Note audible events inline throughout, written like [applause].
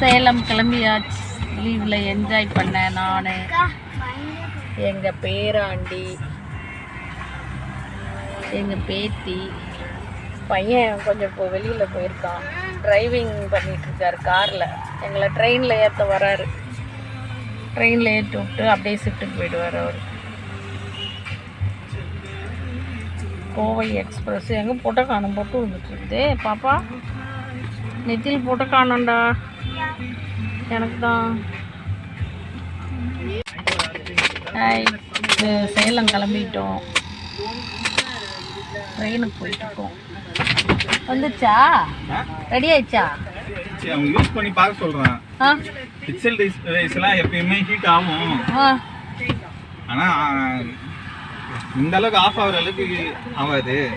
சேலம் கிளம்பியாச்சு. லீவில் என்ஜாய் பண்ணேன் நான். எங்கள் பேராண்டி எங்கள் பேத்தி பையன் கொஞ்சம் இப்போ வெளியில் போயிருக்கான். டிரைவிங் பண்ணிட்டு இருக்காரு காரில் எங்களை ட்ரெயினில் ஏற்ற வராரு. ட்ரெயினில் ஏற்றி விட்டு அப்படியே ஷிஃப்ட்டுக்கு போயிடுவார் அவர். கோவை எக்ஸ்பிரஸ் எங்கே போட்ட காணும்? போட்டு வந்துட்டு பாப்பா. நெத்தியில் போட்ட எனக்கு தான் இது சேலம் கிளம்பிட்டோம். ட்ரெயினுக்கு போயிட்டுருக்கோம். வந்துச்சா ரெடி ஆயிடுச்சா? அவங்க யூஸ் பண்ணி பார்க்க சொல்றேன். ஆ. பிக்சல் டிஸ்பிளேஸ்லாம் எப்பயுமே ஹீட் ஆகும். ஆ. ஆனா இந்த அளவுக்கு ஆஃப் ஆகுற அளவுக்கு ஆகாது.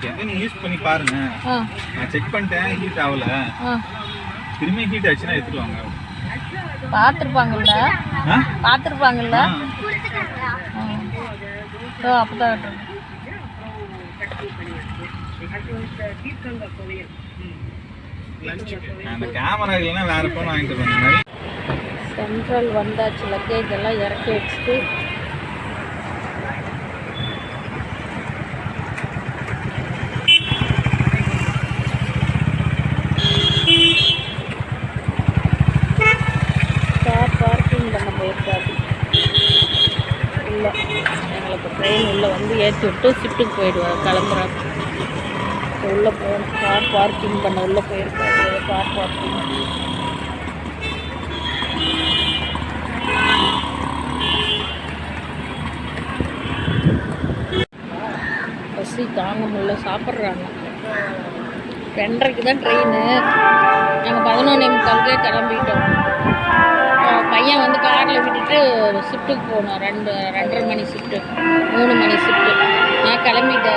எங்க நீங்க யூஸ் பண்ணி பாருங்க. நான் செக் பண்ணிட்டேன் ஹீட் ஆகல. திரும்பி ஹீட் ஆச்சுன்னா எடுத்துருவாங்க பார்த்துருப்பாங்கல்ல? பார்த்துருப்பாங்கல்ல. ஸோ அப்போ தான் அந்த கேமரா இல்லைன்னா வேற ஃபோன் வாங்கிட்டு சென்ட்ரல் வந்தாச்சு லக்கேஜ் எல்லாம் இறக்கி வச்சுட்டு கார் பார்க்கிங் பண்ண போயிருக்காது இல்லை எங்களுக்கு ட்ரெயின் உள்ளே வந்து ஏற்றி விட்டு ஷிஃப்ட்டுக்கு போயிடுவார் கிளம்புறாரு உள்ளே போகணும். கார் பார்க்கிங் பண்ண உள்ளே போயிருக்காரு. கார் பார்க்கிங் பசி தாங்க முடியல சாப்பிட்றாங்க. ரெண்டரைக்கு தான் ட்ரெயின் நாங்கள் பதினொன்னே முக்காலுக்கே கிளம்பிட்டோம். பையன் வந்து காரில் விட்டுட்டு ஷிஃப்ட்டுக்கு போனோம் ரெண்டு ரெண்டரை மணி ஷிஃப்ட்டு மூணு மணி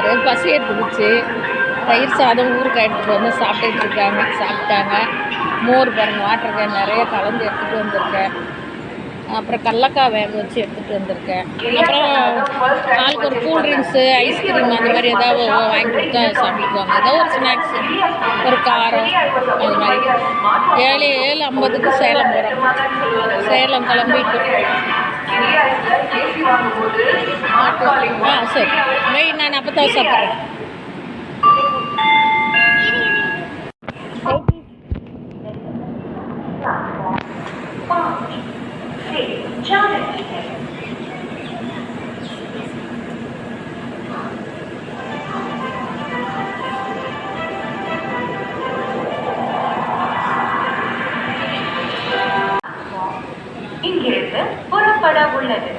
கிளம்பிட்டாரு பசி எடுத்துக்கிச்சு. தயிர் சாதம் ஊருக்கு எடுத்துகிட்டு வந்து சாப்பிட்டுட்டு இருக்காங்க. சாப்பிட்டாங்க. மோர் பாருங்க வாட்டர் கேன் நிறைய கலந்து எடுத்துகிட்டு வந்திருக்கேன். அப்புறம் கடலக்காய் வேக வச்சு எடுத்துகிட்டு வந்திருக்கேன். அப்புறம் ஆளுக்கு ஒரு கூல் ட்ரிங்க்ஸு ஐஸ்கிரீம் அந்த மாதிரி ஏதாவது வாங்கி கொடுத்தா சாப்பிட்டுக்குவாங்க. ஏதோ ஒரு ஸ்நாக்ஸு ஒரு காரம் அது மாதிரி. ஏழு ஏழு ஐம்பதுக்கு சேலம் போகிறோம் சேலம் கிளம்பிட்டு. சரி வெய் நான் அப்போ தான் சாப்பிட்றேன் புறப்பட உள்ளது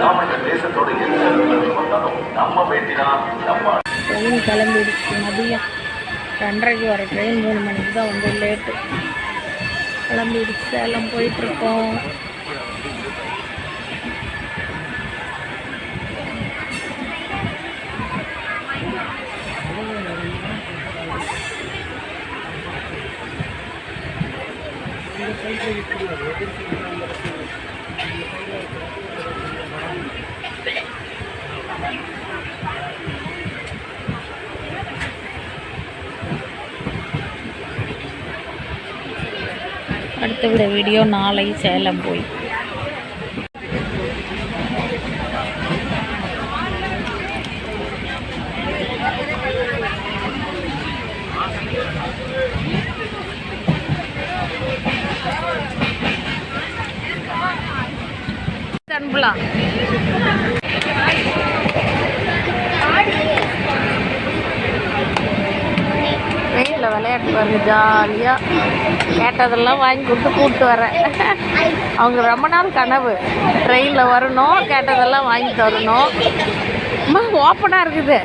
நாம இந்த தேசத்தோட நம்ம நம்ம ட்ரெயின் கிளம்பிடுச்சு. மதியம் ரெண்டரைக்கு வர ட்ரெயின் மூணு மணிக்கு தான் வந்து லேட்டு கிளம்பிடுச்சு. எல்லாம் போயிட்டுருக்கோம் அடுத்த விட வீடியோ நாளை சேலம் போய். சாப்பிடலாம் ட்ரெயினில் விளையாட்டு பாருங்க ஜாலியாக கேட்டதெல்லாம் வாங்கி கொடுத்து கூப்பிட்டு வரேன். அவங்க ரொம்ப நாள் கனவு. ட்ரெயினில் வரணும் கேட்டதெல்லாம் வாங்கி தரணும். அம்மா ஓப்பனாக இருக்குது.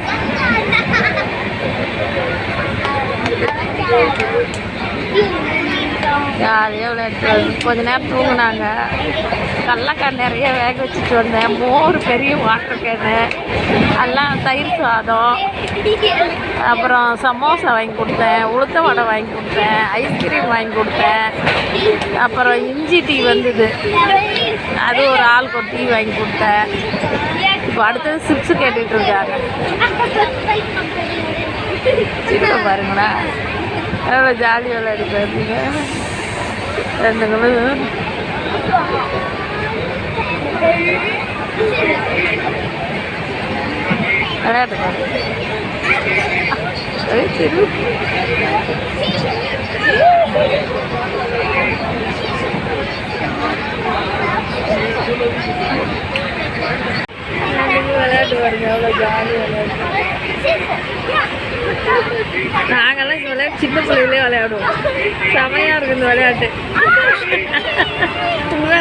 ஜாலியாக விளையாட்டு கொஞ்ச நேரம் தூங்கினாங்க. கடலக்காய் நிறைய வேக வச்சுட்டு வந்தேன். மோர் பெரிய வாட்டர் கேனு எல்லாம் தயிர் சாதம் அப்புறம் சமோசா வாங்கி கொடுத்தேன் உளுத்த வடை வாங்கி கொடுத்தேன் ஐஸ்கிரீம் வாங்கி கொடுத்தேன். அப்புறம் இஞ்சி டீ வந்தது. அது ஒரு ஆளுக்கு ஒரு டீ வாங்கி கொடுத்தேன். இப்போ அடுத்தது சிப்ஸ் கேட்டுட்டு இருக்காங்க. சின்ன பாருங்களா. எவ்வளோ ஜாலி விளையாடி ரெண்டுங்களும் விளையாட்டு பாருங்க ஏய், சிறு. ரெண்டுங்களும் விளையாட்டு பாருங்க எவ்வளோ ஜாலி விளையாட்டு நாங்கெல்லாம் இந்த விளையாட்டு சின்ன பிள்ளைகளே விளையாடுவோம். செமையாக இருக்கும் இந்த விளையாட்டு. [laughs]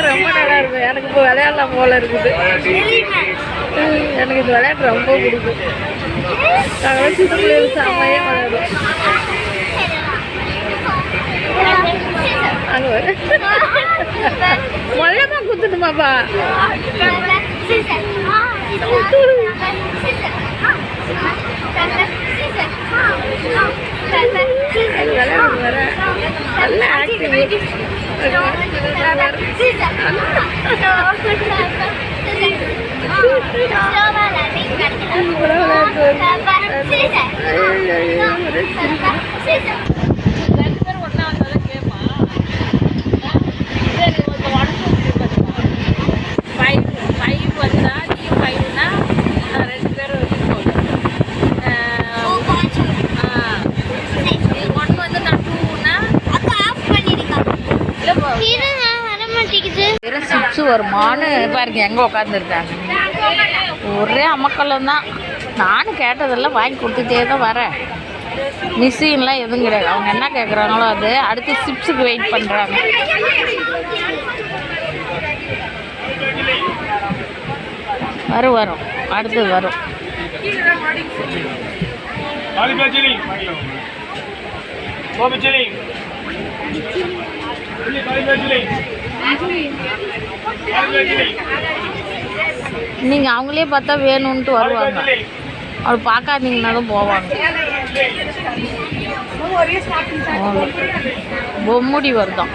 ரொம்ப நல்லா இருக்கும் எனக்கு இப்போ விளையாடலாம் போல இருக்குது. ம், எனக்கு இந்த விளையாட்டு ரொம்ப பிடிக்கும். நாங்களாம் சின்ன பிள்ளைகள் செமையாக விளையாடுவோம் அங்கே வர. மொல்லமா குத்துட்டுமாப்பா அது விளையாடு வர. நல்ல ஆக்டிவிட்டி ரெண்டு பேரும் ஒன்றா வந்தாலும் கேட்பா சரி ஒரு உடம்பு ஃபைவ் ஃபைவ் ரெண்டு வந்து பாருங்க எங்கே உட்காந்துருக்காங்க ஒரே அமக்கலம் தான். நானும் கேட்டதெல்லாம் வாங்கி கொடுத்துட்டே தான் வரேன். மிஷின்லாம் எதுவும் கிடையாது. அவங்க என்ன கேட்குறாங்களோ அது. அடுத்து சிப்ஸுக்கு வெயிட் பண்ணுறாங்க வரும் வரும். அடுத்தது வரும். Lollipop chili. நீங்கள் அவங்களே பார்த்தா வேணும்ன்ட்டு வருவாங்க. அவர் பார்க்காதீங்கன்னா தான் போவாங்க. பொம்முடி வருதான்.